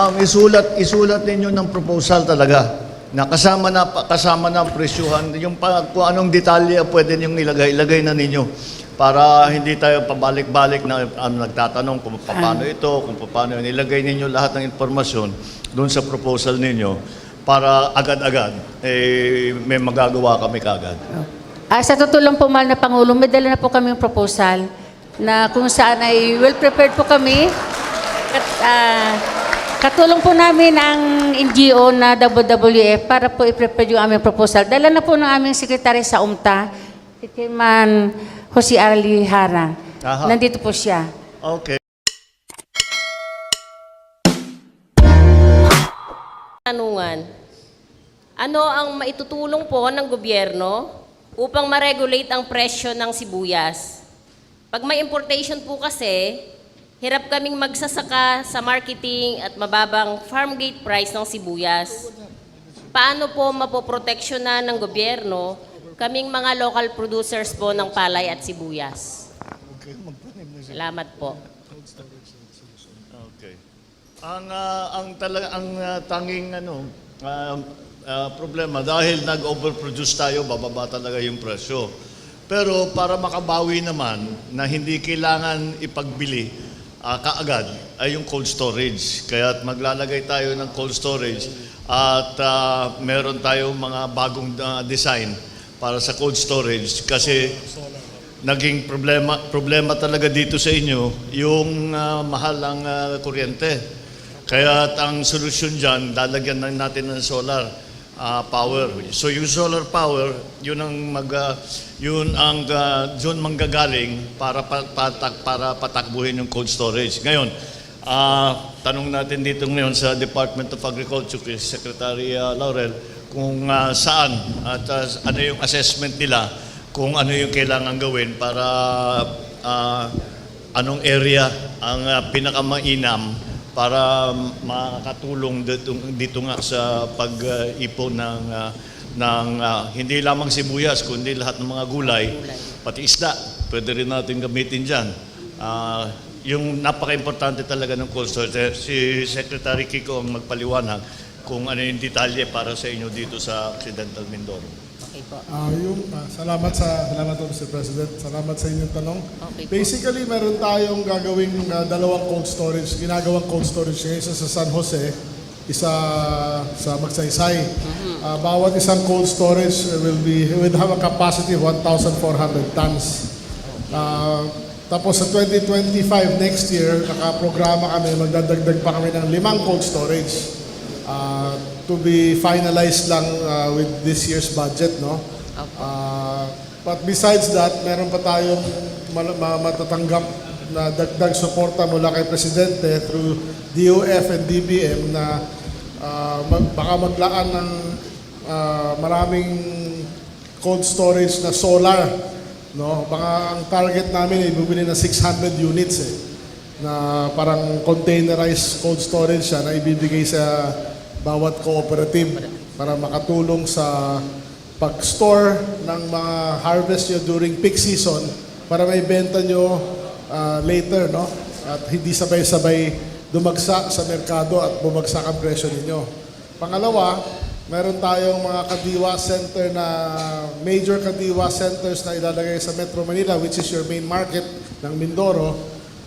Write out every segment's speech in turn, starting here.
Um, isulat, isulat ninyo ng proposal talaga na kasama na kasama na ang presyuhan yung pa, kung anong detalye pwede niyong ilagay ilagay na ninyo para hindi tayo pabalik-balik na ano, nagtatanong kung paano ito kung paano yun. ilagay ninyo lahat ng impormasyon doon sa proposal ninyo para agad-agad eh, may magagawa kami kagad. Ah, sa tutulong po, mahal na Pangulo, may dala na po kami yung proposal na kung saan ay well prepared po kami. At, ah, katulong po namin ang NGO na WWF para po i-prepare yung aming proposal. Dala na po ng aming sekretary sa UMTA, si Chairman Jose Ali Harang. Aha. Nandito po siya. Okay. Tanungan, ano ang maitutulong po ng gobyerno upang ma-regulate ang presyo ng sibuyas? Pag may importation po kasi, hirap kaming magsasaka sa marketing at mababang farm gate price ng sibuyas. Paano po mapoproteksyonan ng gobyerno kaming mga local producers po ng palay at sibuyas? Salamat po. Okay. Ang ah, ang talaga ang ah, tanging ano ah, ah, problema dahil nag-overproduce tayo, bababa talaga yung presyo. Pero para makabawi naman na hindi kailangan ipagbili ah, kaagad ay yung cold storage. Kaya maglalagay tayo ng cold storage at ah, meron tayong mga bagong ah, design para sa cold storage kasi naging problema problema talaga dito sa inyo yung ah, mahal ang ah, kuryente. Kaya ang solusyon diyan, lalagyan na natin ng solar ah, power. So yung solar power, yun ang mag ah, yun ang ah, yun manggagaling para pa- patak para patakbuhin yung cold storage. Ngayon, ah, tanong natin dito ngayon sa Department of Agriculture kay Secretary ah, Laurel kung ah, saan at ah, ano yung assessment nila kung ano yung kailangan gawin para ah, anong area ang ah, pinakamainam para makatulong dito, dito nga sa pag-ipon ng ah, ng ah, hindi lamang sibuyas kundi lahat ng mga gulay pati isda. Pwede rin natin gamitin diyan yung napaka-importante talaga ng cold storage si Secretary Kiko ang magpaliwanag kung ano yung detalye para sa inyo dito sa Occidental Mindoro. Okay po. Ah, yung, ah, salamat sa salamat po Mr. President. Salamat sa inyong tanong. Okay po. Basically, meron tayong gagawing ah, dalawang cold storage, ginagawang cold storage ngayon, isa sa San Jose, isa sa Magsaysay. Ah, bawat isang cold storage will be will have a capacity of 1,400 tons. Ah, tapos sa 2025 next year, nakaprograma kami, magdadagdag pa kami ng limang cold storage uh, to be finalized lang uh, with this year's budget, no? Uh, but besides that, meron pa tayong matatanggap na dagdag suporta mula kay Presidente through DOF and DBM na uh, mag- baka maglaan ng uh, maraming cold storage na solar. No, baka ang target namin ay bumili ng 600 units eh na parang containerized cold storage siya na ibibigay sa bawat cooperative para makatulong sa pag-store ng mga harvest nyo during peak season para may benta nyo ah, later, no? At hindi sabay-sabay dumagsa sa merkado at bumagsak ang presyo ninyo. Pangalawa, meron tayong mga kadiwa center na major kadiwa centers na ilalagay sa Metro Manila which is your main market ng Mindoro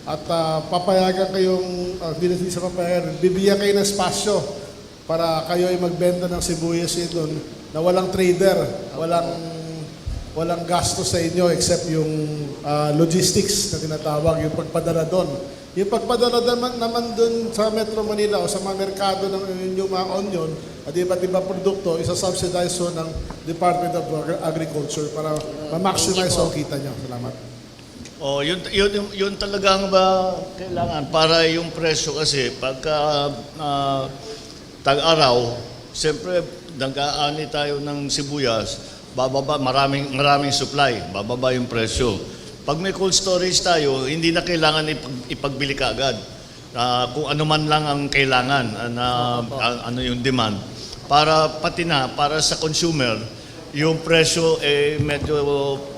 at ah, papayagan kayong, uh, hindi sa papayagan, bibigyan kayo ng spasyo para kayo ay magbenta ng sibuyas doon na walang trader, walang walang gasto sa inyo except yung ah, logistics na tinatawag, yung pagpadala doon. Yung pagpadala naman, naman doon sa Metro Manila o sa mga merkado ng inyong mga onion at iba't ibang produkto, isa-subsidize so ng Department of Agri- Agriculture para ma-maximize ang kita niyo. Salamat. Oh, yun yun yun, yun talagang ba kailangan para yung presyo kasi pagka ah, tag-araw, siyempre nag-aani tayo ng sibuyas, bababa maraming maraming supply, bababa yung presyo. Pag may cold storage tayo, hindi na kailangan ipag, ipagbili kaagad. Ah, kung ano man lang ang kailangan ah, na ah, ano yung demand para pati na para sa consumer yung presyo eh medyo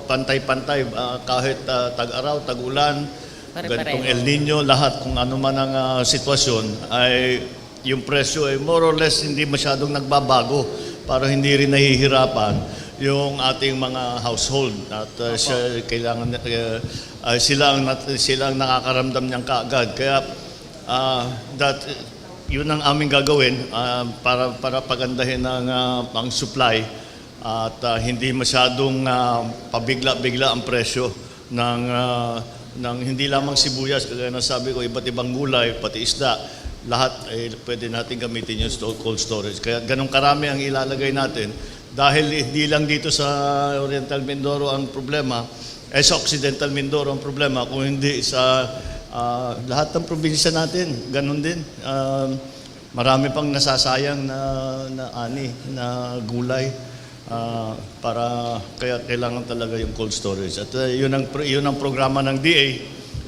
pantay-pantay ah, kahit ah, tag-araw, tag-ulan, ganitong El Nino, lahat kung ano man ang ah, sitwasyon ay yung presyo ay more or less hindi masyadong nagbabago para hindi rin nahihirapan yung ating mga household. At uh, siya, kailangan uh, uh, sila ang sila ang nakakaramdam niyang kaagad. Kaya uh, that yun ang aming gagawin uh, para para pagandahin ang uh, ang supply at uh, hindi masyadong uh, pabigla-bigla ang presyo ng uh, ng hindi lamang sibuyas kagaya ng sabi ko iba't ibang gulay pati isda lahat ay pwede natin gamitin yung cold storage. Kaya ganun karami ang ilalagay natin. Dahil hindi lang dito sa Oriental Mindoro ang problema eh sa Occidental Mindoro ang problema kung hindi sa ah, lahat ng probinsya natin ganun din. Um, marami pang nasasayang na, na ani na gulay Ah, para kaya kailangan talaga yung cold storage. At uh, yun ang yun ang programa ng DA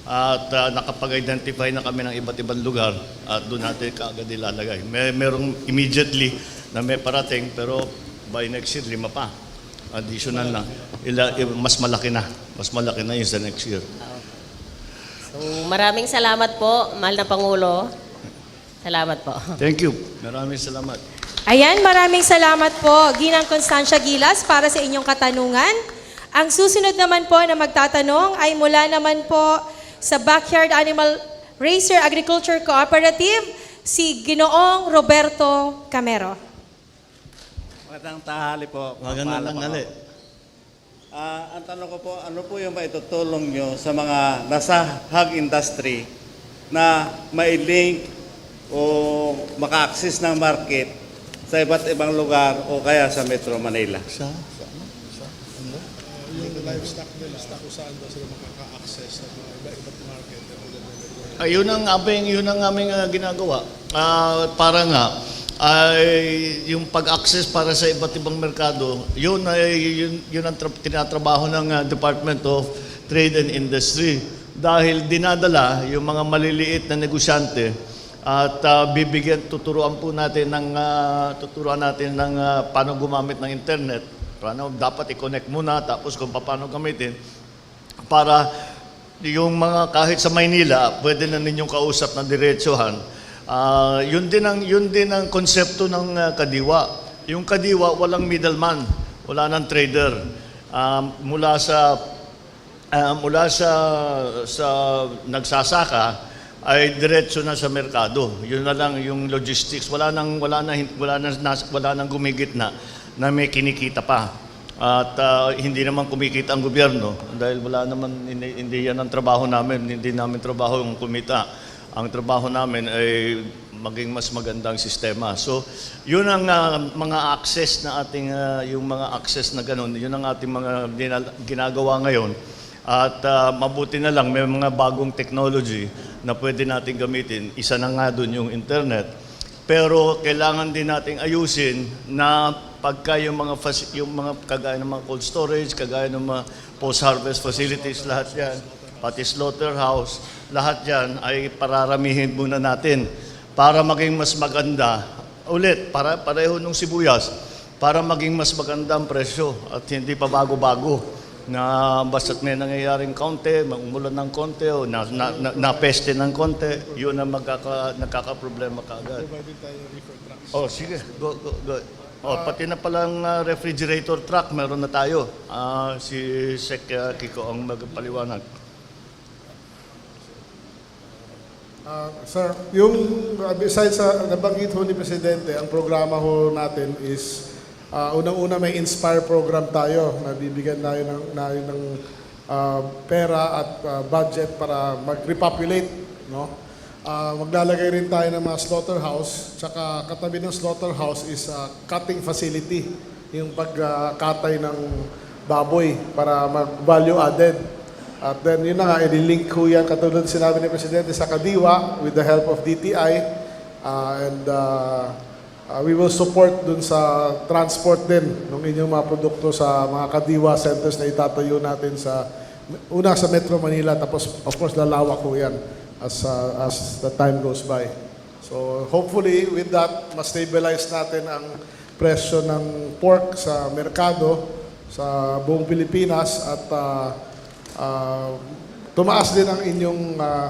at uh, nakapag-identify na kami ng iba't ibang lugar at doon natin kaagad ilalagay. May merong immediately na may parating pero by next year lima pa. Additional na. Ila, mas malaki na. Mas malaki na yun sa next year. So, maraming salamat po, mahal na Pangulo. Salamat po. Thank you. Maraming salamat. Ayan, maraming salamat po, Ginang Constancia Gilas, para sa inyong katanungan. Ang susunod naman po na magtatanong ay mula naman po sa Backyard Animal Racer Agriculture Cooperative, si Ginoong Roberto Camero. Magandang tahali po. Magandang tanghali. Ah, ang tanong ko po, ano po yung maitutulong nyo sa mga nasa hog industry na mailink o maka-access ng market sa iba't ibang lugar o kaya sa Metro Manila? Sa? Livestock nila, kung saan daw sila makaka-access sa mga iba-ibang market. Ayun ang aming yun ang aming ah, ginagawa. Ah, para nga ay yung pag-access para sa iba't ibang merkado, yun ay yun, yun ang tra- tinatrabaho ng ah, Department of Trade and Industry dahil dinadala yung mga maliliit na negosyante at ah, bibigyan tuturuan po natin ng ah, tuturuan natin ng ah, paano gumamit ng internet. Paano dapat i-connect muna tapos kung paano gamitin para yung mga kahit sa Maynila, pwede na ninyong kausap ng diretsuhan. Ah, yun din ang yun din ang konsepto ng ah, kadiwa. Yung kadiwa walang middleman, wala nang trader. Ah, mula sa ah, mula sa sa nagsasaka ay diretso na sa merkado. Yun na lang yung logistics. Wala nang wala na wala na wala nang gumigitna na may kinikita pa. At ah, hindi naman kumikita ang gobyerno dahil wala naman hindi, yan ang trabaho namin, hindi namin trabaho yung kumita. Ang trabaho namin ay maging mas magandang sistema. So, yun ang ah, mga access na ating ah, yung mga access na ganun, yun ang ating mga ginagawa ngayon. At ah, mabuti na lang may mga bagong technology na pwede natin gamitin. Isa na nga doon yung internet. Pero kailangan din nating ayusin na pagka yung mga yung mga kagaya ng mga cold storage, kagaya ng mga post-harvest facilities, lahat yan, pati slaughterhouse, lahat yan ay pararamihin muna natin para maging mas maganda. Ulit, para pareho nung sibuyas, para maging mas maganda ang presyo at hindi pa bago-bago na basta't may nangyayaring konti, umulan ng konti o na, na, na, napeste ng konti, yun ang magkaka, nagkakaproblema kaagad. Oh, sige. Go, go, go. Oh, pati na palang ah, refrigerator truck meron na tayo. Ah, si Sek ah, Kiko ang magpaliwanag. Ah, sir, yung uh, besides sa nabanggit ho ni Presidente, ang programa ho natin is ah, unang-una may Inspire program tayo na bibigyan tayo ng, na, ng ah, pera at ah, budget para mag-repopulate. No? Ah, maglalagay rin tayo ng mga slaughterhouse, tsaka katabi ng slaughterhouse is a cutting facility, yung pagkatay ng baboy para mag-value added. At then yun na nga, i-link ko yan katulad sinabi ni Presidente sa Kadiwa with the help of DTI uh, and uh, uh, we will support dun sa transport din ng inyong mga produkto sa mga Kadiwa centers na itatayo natin sa una sa Metro Manila tapos of course lalawak ko yan as, uh, as the time goes by. So hopefully with that, ma-stabilize natin ang presyo ng pork sa merkado sa buong Pilipinas at uh, uh, tumaas din ang inyong ah,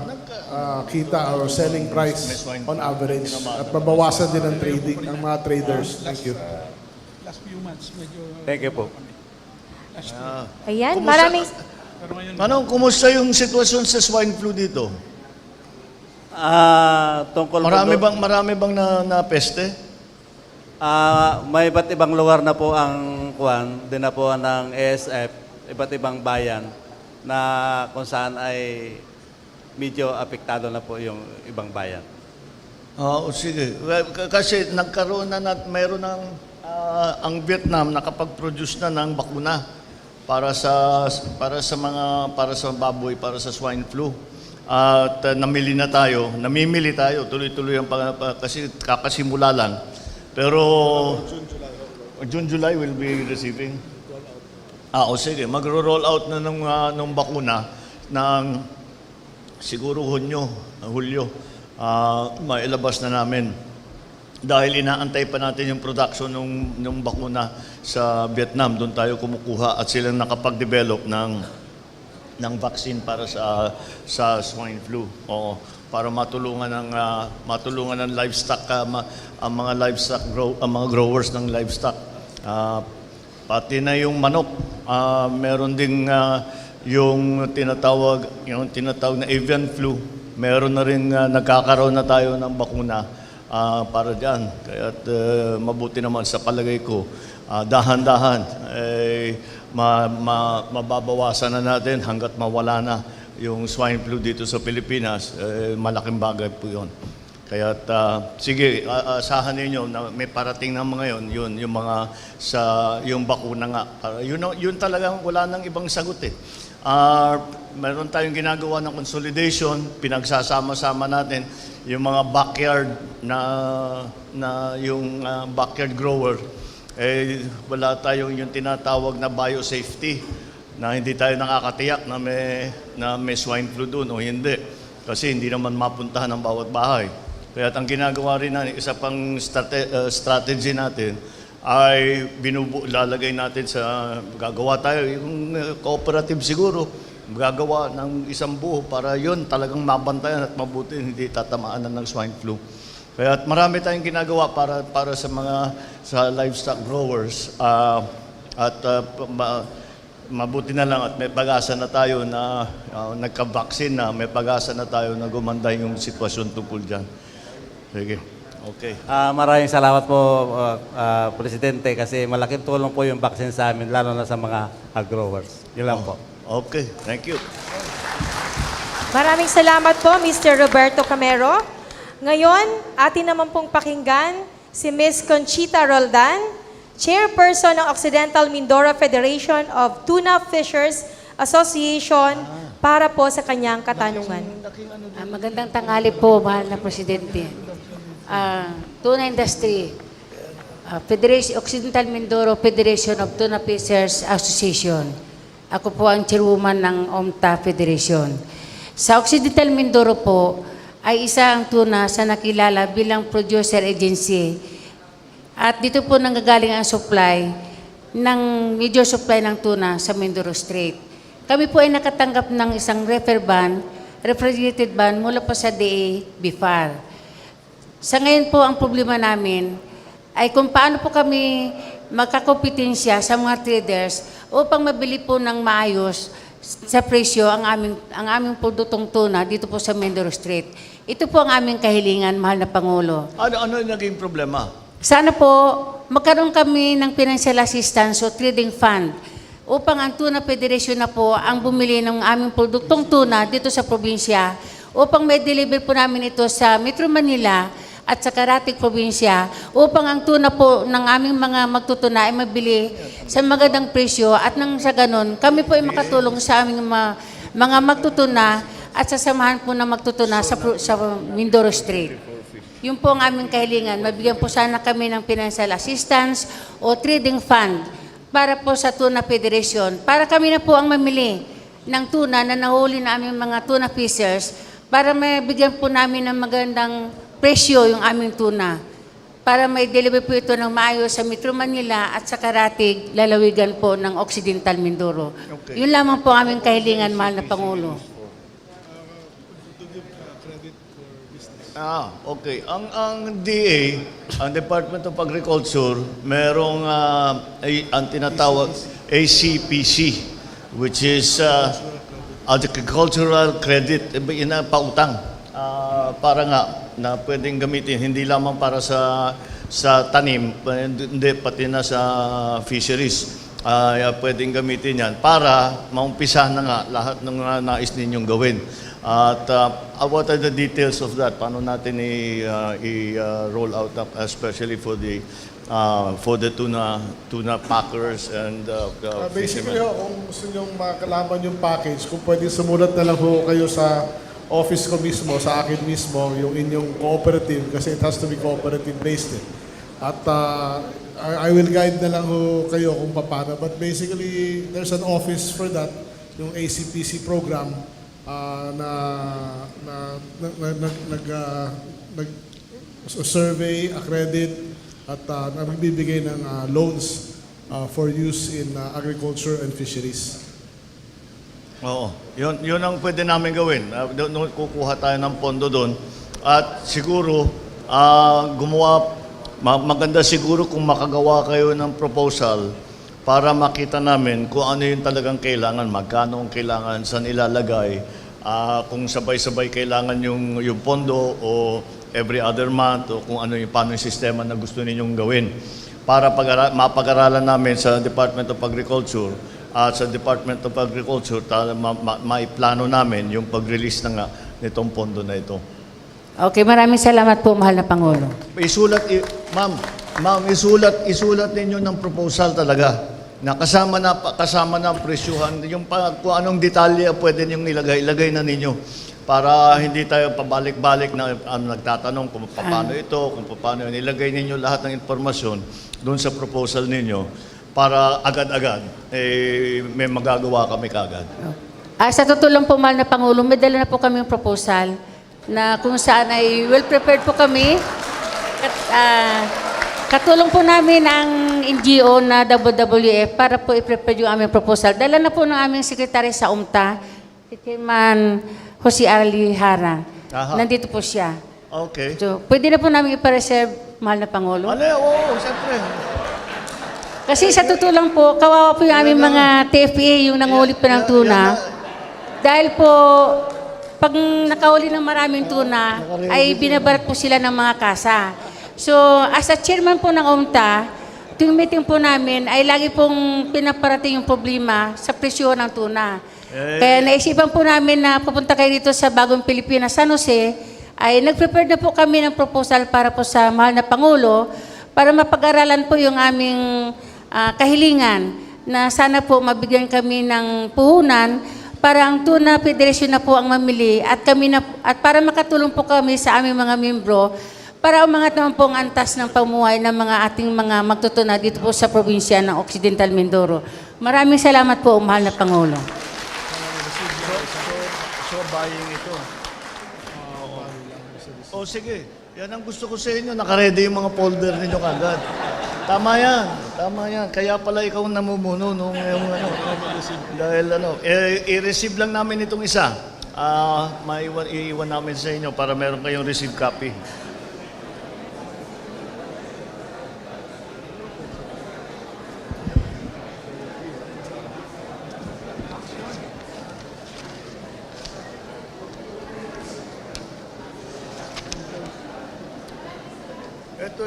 ah, kita or selling price on average at mabawasan din ang trading ng mga traders. Thank you. Thank you po. Ayan, Kumusta- maraming... Manong, kumusta yung sitwasyon sa swine flu dito? Ah, tungkol po Marami bang marami bang na, na peste? Ah, may iba't ibang lugar na po ang kuan, din na po ng ASF, iba't ibang bayan na kung saan ay medyo apektado na po yung ibang bayan. Oo, sige. Well, k- kasi nagkaroon na, na mayroon ng ah, ang Vietnam nakapag-produce na ng bakuna para sa para sa mga para sa baboy, para sa swine flu. At uh, namili na tayo, namimili tayo, tuloy-tuloy ang pag- pa- kasi kakasimula lang. Pero June, July will be receiving. Ah, o sige, magro-roll out na ng, ah, ng bakuna ng siguro Hunyo, Hulyo, ah, mailabas na namin. Dahil inaantay pa natin yung production ng, ng bakuna sa Vietnam. Doon tayo kumukuha at silang nakapag-develop ng ng vaccine para sa sa swine flu. Oo, para matulungan ng ah, matulungan ng livestock ah, ma- ang mga livestock grow ang mga growers ng livestock. Ah, pati na yung manok, ah, meron ding ah, yung tinatawag yung tinatawag na avian flu. Meron na rin ah, nagkakaroon na tayo ng bakuna ah, para diyan. Kaya mabuti naman sa palagay ko, ah, dahan-dahan eh, ma, ma, mababawasan na natin hanggat mawala na yung swine flu dito sa Pilipinas. Eh, malaking bagay po yun. Kaya sige, a- asahan ninyo na may parating na mga yun, yun yung mga sa yung bakuna nga. Para, yun, ang- yun talagang wala nang ibang sagot eh. Ah, meron tayong ginagawa ng consolidation, pinagsasama-sama natin yung mga backyard na na yung ah, backyard grower eh wala tayong yung tinatawag na biosafety na hindi tayo nakakatiyak na may na may swine flu doon o hindi kasi hindi naman mapuntahan ng bawat bahay. Kaya ang ginagawa rin na isa pang strate- uh, strategy natin ay binubu lalagay natin sa gagawa tayo yung uh, cooperative siguro gagawa ng isang buo para yon talagang mabantayan at mabuti hindi tatamaan ng swine flu. Kaya at marami tayong ginagawa para para sa mga sa livestock growers ah, at pa- ma- mabuti na lang at may pag-asa na tayo na ah, nagka-vaccine na, may pag-asa na tayo na gumanda yung sitwasyon tungkol diyan. Sige. Okay. Ah, maraming salamat po, ah, ah, Presidente, kasi malaking tulong po yung vaccine sa amin, lalo na sa mga ah, growers. Yun lang po. Okay. Thank you. Maraming salamat po, Mr. Roberto Camero. Ngayon, atin naman pong pakinggan si Ms. Conchita Roldan, Chairperson ng Occidental Mindoro Federation of Tuna Fishers Association para po sa kanyang katanungan. Ah, magandang tanghali po, mahal na Presidente. Ah, tuna Industry, ah, Federation, Occidental Mindoro Federation of Tuna Fishers Association. Ako po ang chairwoman ng OMTA Federation. Sa Occidental Mindoro po, ay isa ang tuna sa nakilala bilang producer agency. At dito po nanggagaling ang supply ng major supply ng tuna sa Mindoro Strait. Kami po ay nakatanggap ng isang refer ban, refrigerated ban mula po sa DA BIFAR. Sa ngayon po, ang problema namin ay kung paano po kami magkakompetensya sa mga traders upang mabili po ng maayos sa presyo ang aming, ang aming produktong tuna dito po sa Mindoro Street. Ito po ang aming kahilingan, mahal na Pangulo. Ano ano yung naging problema? Sana po magkaroon kami ng financial assistance o trading fund upang ang Tuna Federation na po ang bumili ng aming produktong tuna dito sa probinsya upang may deliver po namin ito sa Metro Manila at sa Karatig probinsya upang ang tuna po ng aming mga magtutuna ay mabili sa magandang presyo at nang sa ganon, kami po ay makatulong sa aming mga, mga magtutuna at sasamahan po na magtutuna sa, sa Mindoro Street. Yun po ang aming kahilingan. Mabigyan po sana kami ng financial assistance o trading fund para po sa Tuna Federation. Para kami na po ang mamili ng tuna na nahuli na aming mga tuna fishers para mabigyan po namin ng magandang presyo yung aming tuna para may deliver po ito ng maayos sa Metro Manila at sa Karatig, lalawigan po ng Occidental Mindoro. Okay. Yun lamang po aming kahilingan, mahal na Pangulo. Ah, okay. Ang ang DA, ang Department of Agriculture, merong uh, ay, ang tinatawag ACPC, which is uh, Agricultural Credit, ina pautang. Uh, ah, para nga na pwedeng gamitin hindi lamang para sa sa tanim, hindi pati na sa fisheries. Ah, pwedeng gamitin yan para maumpisa na nga lahat ng mga nais ninyong gawin. At uh, what are the details of that? Paano natin i, uh, i uh, roll out up, especially for the uh, for the tuna tuna packers and uh, Uh, uh, basically, fishermen? ho, kung gusto nyo makalaman yung package, kung pwede sumulat na lang ho kayo sa office ko mismo, sa akin mismo, yung inyong cooperative, kasi it has to be cooperative based. Eh. At uh, I, will guide na lang ho kayo kung paano. But basically, there's an office for that, yung ACPC program, uh, na, na, na, na, nag, nag, uh, nag, survey, accredit, at uh, na nagbibigay ng uh, loans uh, for use in uh, agriculture and fisheries. Oo. Yun, yun ang pwede namin gawin. Uh, kukuha tayo ng pondo doon. At siguro, ah, gumawa, ma- maganda siguro kung makagawa kayo ng proposal para makita namin kung ano yung talagang kailangan, magkano ang kailangan, saan ilalagay, ah, kung sabay-sabay kailangan yung, yung pondo o every other month o kung ano yung, paano yung sistema na gusto ninyong gawin para pag mapag-aralan namin sa Department of Agriculture at sa Department of Agriculture ta- ma- ma- maiplano namin yung pag-release na nga nitong pondo na ito. Okay, maraming salamat po, mahal na Pangulo. Isulat, i- ma'am, ma'am, isulat, isulat ninyo ng proposal talaga na kasama na kasama na ang presyuhan, yung pa, kung anong detalye pwede niyong ilagay, ilagay na ninyo para hindi tayo pabalik-balik na ano, nagtatanong kung paano ito, kung paano yun. Ilagay ninyo lahat ng informasyon doon sa proposal ninyo para agad-agad eh, may magagawa kami kagad. Ah, sa totoo lang po, mahal na Pangulo, may dala na po kami proposal na kung saan ay well prepared po kami. At, ah, katulong po namin ang NGO na WWF para po i-prepare yung aming proposal. Dala na po ng aming sekretary sa UMTA, si Chairman Jose Ali Harang. Aha. Nandito po siya. Okay. So, pwede na po namin ipareserve, mahal na Pangulo. Ano, oo, siyempre. Kasi sa totoo lang po, kawawa po yung aming mga TFA, yung nanguli pa ng tuna. Dahil po, pag nakahuli ng maraming tuna, ay binabarat po sila ng mga kasa. So, as a chairman po ng UMTA, tuwing meeting po namin, ay lagi pong pinaparating yung problema sa presyo ng tuna. Kaya naisipan po namin na pupunta kayo dito sa Bagong Pilipinas, San Jose, ay nag-prepare na po kami ng proposal para po sa mahal na Pangulo para mapag-aralan po yung aming ah, kahilingan na sana po mabigyan kami ng puhunan para ang Tuna Federation na po ang mamili at kami na at para makatulong po kami sa aming mga membro para umangat naman po ang antas ng pamuhay ng mga ating mga magtutuna dito po sa probinsya ng Occidental Mindoro. Maraming salamat po, mahal na Pangulo. So, buying ito. O sige, yan ang gusto ko sa inyo. Nakaredy yung mga folder ninyo kagad. Tama yan. Tama yan. Kaya pala ikaw namumuno nung yung ano. Dahil ano, eh, i-receive lang namin itong isa. Ah, maiwan, iiwan namin sa inyo para meron kayong receive copy.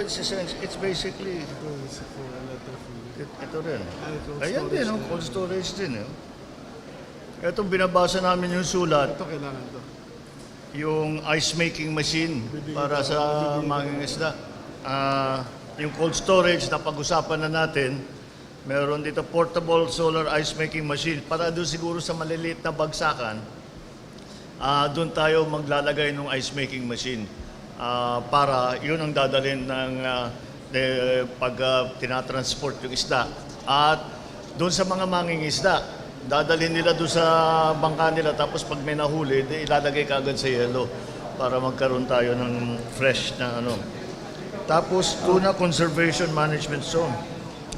Ito, it's, essentially, it's basically... It- Ito rin. Ayan din, oh, cold storage din. Eh. Ito, binabasa namin yung sulat, Ito kailangan to. yung ice making machine para sa mga isda. Ah, yung cold storage na pag-usapan na natin, meron dito portable solar ice making machine para doon siguro sa maliliit na bagsakan, ah doon tayo maglalagay ng ice making machine Ah, para yun ang dadalhin ng ah, de- pag ah, tinatransport yung isda. At doon sa mga manging isda, dadalhin nila doon sa bangka nila tapos pag may nahuli, di ilalagay kagad sa yelo para magkaroon tayo ng fresh na ano. Tapos tuna conservation management zone.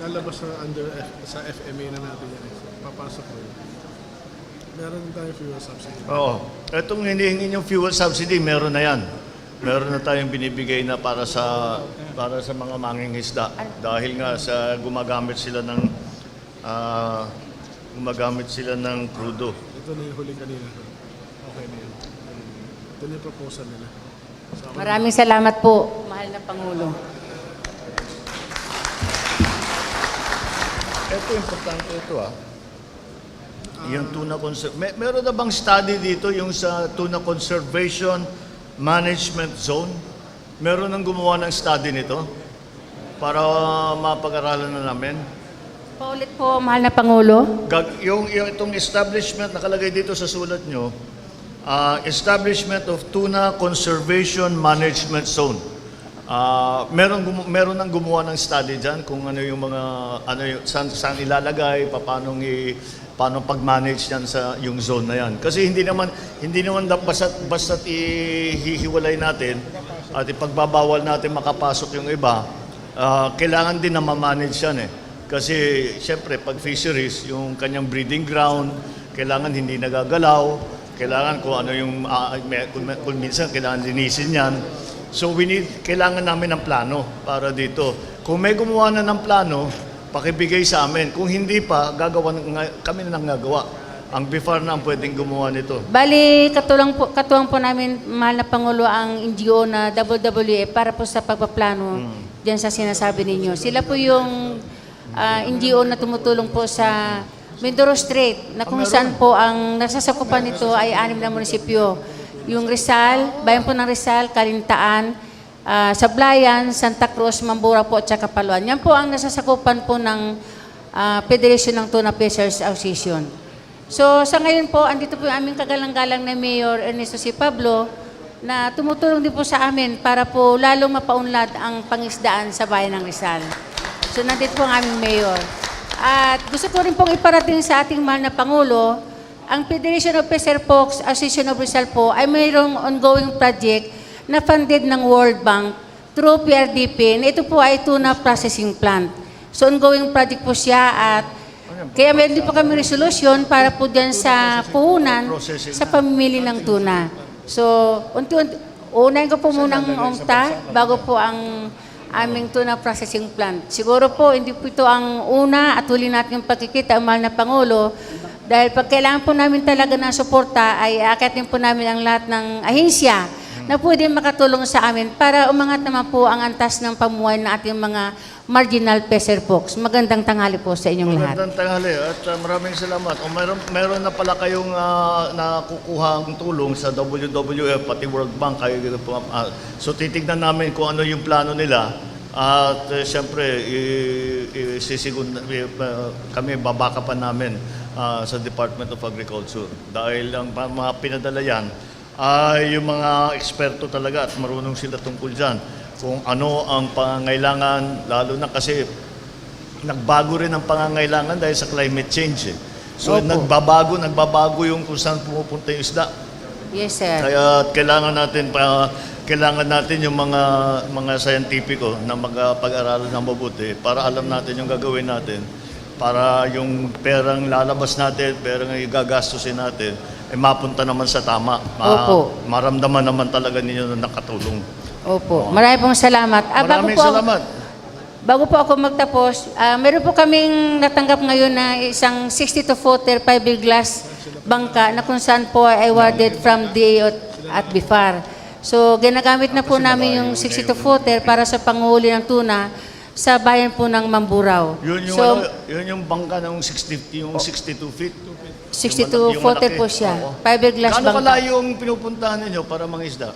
Lalabas sa under F, sa FMA na natin yan. So, papasok ko yun. Meron tayo fuel subsidy. Oo. Itong hinihingi yung fuel subsidy, meron na yan. Meron na tayong binibigay na para sa para sa mga mangingisda dahil nga sa gumagamit sila ng ah, gumagamit sila ng crudo. Ito na yung huli kanina. Okay na yun. Ito na yung proposal nila. Maraming salamat po, mahal na Pangulo. Ito importante ito ah. Yung tuna conser May, meron na bang study dito yung sa tuna conservation management zone? Meron nang gumawa ng study nito para mapag-aralan na namin. Paulit po, mahal na Pangulo. Gag- yung, yung itong establishment nakalagay dito sa sulat nyo, ah, establishment of tuna conservation management zone. Ah, meron gumu- meron nang gumawa ng study diyan kung ano yung mga ano yung saan, saan ilalagay, paano i paano pag-manage yan sa yung zone na yan. Kasi hindi naman hindi naman basta't basta't ihihiwalay natin at ipagbabawal natin makapasok yung iba, ah, kailangan din na ma-manage yan eh. Kasi siyempre pag fisheries, yung kanyang breeding ground, kailangan hindi nagagalaw, kailangan kung ano yung, may- kung, kung minsan kailangan linisin yan. So we need, kailangan namin ng plano para dito. Kung may gumawa na ng plano, pakibigay sa amin. Kung hindi pa, gagawa ng- kami na nang gagawa. Ang BIFAR na ang pwedeng gumawa nito. Bali, katulang po, katuwang po namin, mahal na Pangulo, ang NGO na WWE para po sa pagpaplano dyan sa sinasabi ninyo. Sila po yung ah, NGO na tumutulong po sa Mindoro Strait, na kung saan po ang nasasakupan nito ay anim na munisipyo. Yung Rizal, bayan po ng Rizal, Kalintaan, ah, Sablayan, Santa Cruz, Mambura po at saka Paluan. Yan po ang nasasakupan po ng ah, Federation ng Tuna Fishers Association. So sa ngayon po, andito po yung aming kagalang-galang na Mayor Ernesto C. Pablo na tumutulong din po sa amin para po lalong mapaunlad ang pangisdaan sa bayan ng Rizal. So nandito po ang aming Mayor. At gusto ko rin pong iparating sa ating mahal na Pangulo, ang Federation of Fisher Folks Association of Rizal po ay mayroong ongoing project na funded ng World Bank through PRDP na ito po ay tuna processing plant. So ongoing project po siya at kaya meron din po kami resolution para po dyan sa puhunan sa pamimili ng tuna. So, unti-unti, unahin ko po munang umta bago po ang aming tuna processing plant. Siguro po, hindi po ito ang una at huli natin yung pagkikita, ang mahal na Pangulo, dahil pag kailangan po namin talaga ng suporta, ay aakitin po namin ang lahat ng ahensya na pwede makatulong sa amin para umangat naman po ang antas ng pamuhay ng ating mga marginal peser folks. Magandang tanghali po sa inyong lahat. Magandang tanghali at uh, maraming salamat. O meron, meron na pala kayong uh, nakukuha ang tulong sa WWF pati World Bank. Kayo, ah, so titignan namin kung ano yung plano nila. At uh, siyempre, sisigun, uh, kami babakapan namin ah, sa Department of Agriculture. Dahil ang pa- mga pinadala yan ay yung mga eksperto talaga at marunong sila tungkol dyan. Kung ano ang pangangailangan, lalo na kasi nagbago rin ang pangangailangan dahil sa climate change. Eh. So Opo. nagbabago, nagbabago yung kung saan pumupunta yung isda. Yes, sir. Kaya kailangan natin pa kailangan natin yung mga mga scientifico na magpag-aralan ng mabuti para alam natin yung gagawin natin para yung perang lalabas natin, perang igagastusin natin, eh mapunta naman sa tama. Ma- Opo. Maramdaman naman talaga ninyo na nakatulong. Opo. Maraming pong salamat. Ah, bago Maraming po ako- salamat. Bago po ako magtapos, ah, meron po kaming natanggap ngayon na isang 62 footer fiberglass bangka na kung saan po ay awarded from DA at- BIFAR. So, ginagamit na po namin yung 62 footer para sa panguhuli ng tuna sa bayan po ng Mamburao. Yun yung, so, ano, yun yung bangka ng 60, yung 62 feet. 62 Yung footer po siya. Oo. Fiberglass bangka. kalayo yung pinupuntahan ninyo para mangisda?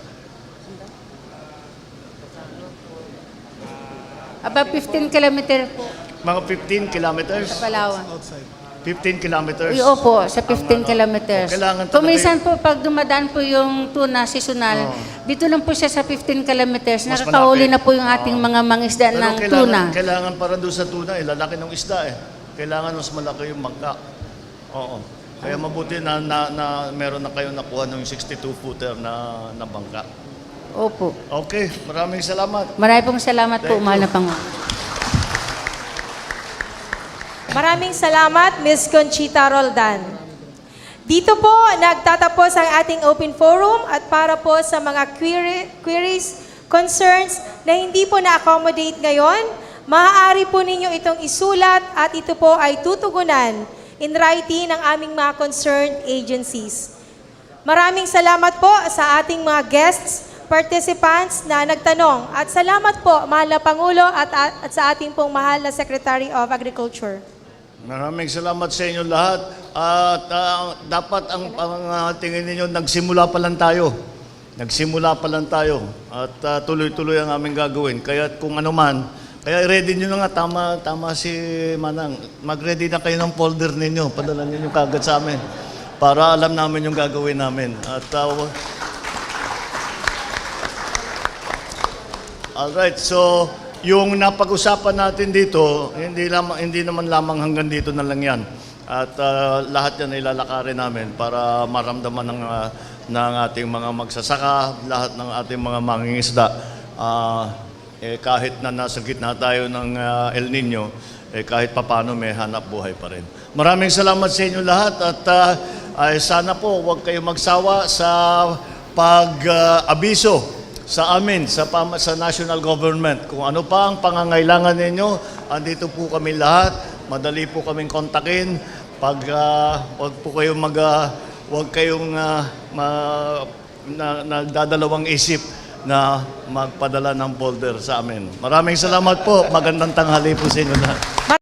About 15 kilometer po Mga 15 kilometers? sa Palawan. 15 kilometers? Uy, opo, sa 15 Ang ano, kilometers. kailangan talaga po, pag dumadaan po yung tuna seasonal, dito lang po siya sa 15 kilometers. Mas Nakakahuli malapit. na po yung ating mga mangisda Pero ng kailangan, tuna. kailangan para doon sa tuna, eh, lalaki ng isda eh. Kailangan mas malaki yung bangka. Oo. Kaya mabuti na, na, na meron na kayo nakuha ng 62 footer na, na bangka. Opo. Okay, maraming salamat. Maraming pong salamat po, Thank mahal you. na Pangulo. Maraming salamat, Ms. Conchita Roldan. Dito po nagtatapos ang ating open forum at para po sa mga query- queries, concerns na hindi po na-accommodate ngayon, maaari po ninyo itong isulat at ito po ay tutugunan in writing ng aming mga concerned agencies. Maraming salamat po sa ating mga guests, participants na nagtanong. At salamat po, mahal na Pangulo at, at sa ating pong mahal na Secretary of Agriculture. Maraming salamat sa inyo lahat. At ah, dapat ang, ang ah, ninyo, nagsimula pa lang tayo. Nagsimula pa lang tayo. At ah, tuloy-tuloy ang aming gagawin. Kaya kung ano man, kaya ready nyo na nga, tama, tama si Manang. Mag-ready na kayo ng folder ninyo. Padala ninyo kagad sa amin. Para alam namin yung gagawin namin. At ah, Alright, so yung napag-usapan natin dito, hindi, lamang, hindi naman lamang hanggang dito na lang yan. At ah, lahat yan ilalakarin namin para maramdaman ng, ah, ng ating mga magsasaka, lahat ng ating mga mangingisda. Ah, eh, kahit na nasa gitna tayo ng ah, El Nino, eh, kahit papano may hanap buhay pa rin. Maraming salamat sa inyo lahat at ah, ay sana po huwag kayong magsawa sa pag-abiso sa amin, sa, sa national government. Kung ano pa ang pangangailangan ninyo, andito po kami lahat. Madali po kaming kontakin. Pag ah, wag po kayong mag ah, wag kayong ah, ma- na, nagdadalawang isip na magpadala ng folder sa amin. Maraming salamat po. Magandang tanghali po sa inyo lahat.